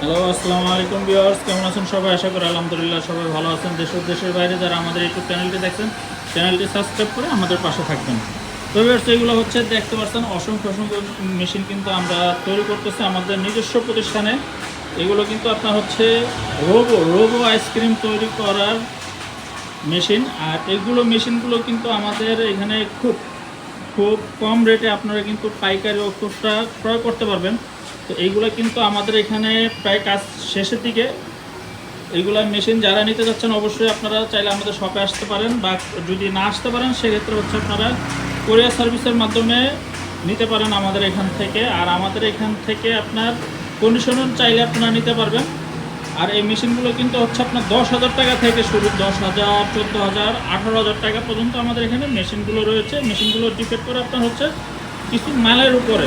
Hello আসসালামু আলাইকুম viewers, কেমন আছেন সবাই? আশা করি আলহামদুলিল্লাহ সবাই ভালো আছেন। দেশ দেশের বাইরে যারা আমাদের ইউটিউব চ্যানেলটি দেখছেন চ্যানেলটি সাবস্ক্রাইব করে আমাদের পাশে থাকবেন। তো ভিউয়ার্স, এগুলো হচ্ছে দেখতে পাচ্ছেন, অসংখ্য অসংখ্য মেশিন কিন্তু আমরা তৈরি করতেছি আমাদের নিজস্ব প্রতিষ্ঠানে। এগুলো কিন্তু আপনার হচ্ছে রোবো রোবো আইসক্রিম তৈরি করার মেশিন আর এগুলো মেশিনগুলো কিন্তু আমাদের এখানে খুব খুব কম রেটে আপনারা কিন্তু পাইকারি ওষুধটা ক্রয় করতে পারবেন। তো এইগুলো কিন্তু আমাদের এখানে প্রায় কাজ শেষের দিকে। এইগুলা মেশিন যারা নিতে যাচ্ছেন অবশ্যই আপনারা চাইলে আমাদের শপে আসতে পারেন বা যদি না আসতে পারেন, সেক্ষেত্রে হচ্ছে আপনারা কোরিয়ার সার্ভিসের মাধ্যমে নিতে পারেন আমাদের এখান থেকে। আর আমাদের এখান থেকে আপনার কন্ডিশনার চাইলে আপনারা নিতে পারবেন। আর এই মেশিনগুলো কিন্তু হচ্ছে আপনার দশ হাজার টাকা থেকে শুরু, দশ হাজার, চোদ্দ হাজার, আঠারো হাজার টাকা পর্যন্ত আমাদের এখানে মেশিনগুলো রয়েছে। মেশিনগুলো ডিপেন্ড করে আপনার হচ্ছে কিছু মালের উপরে।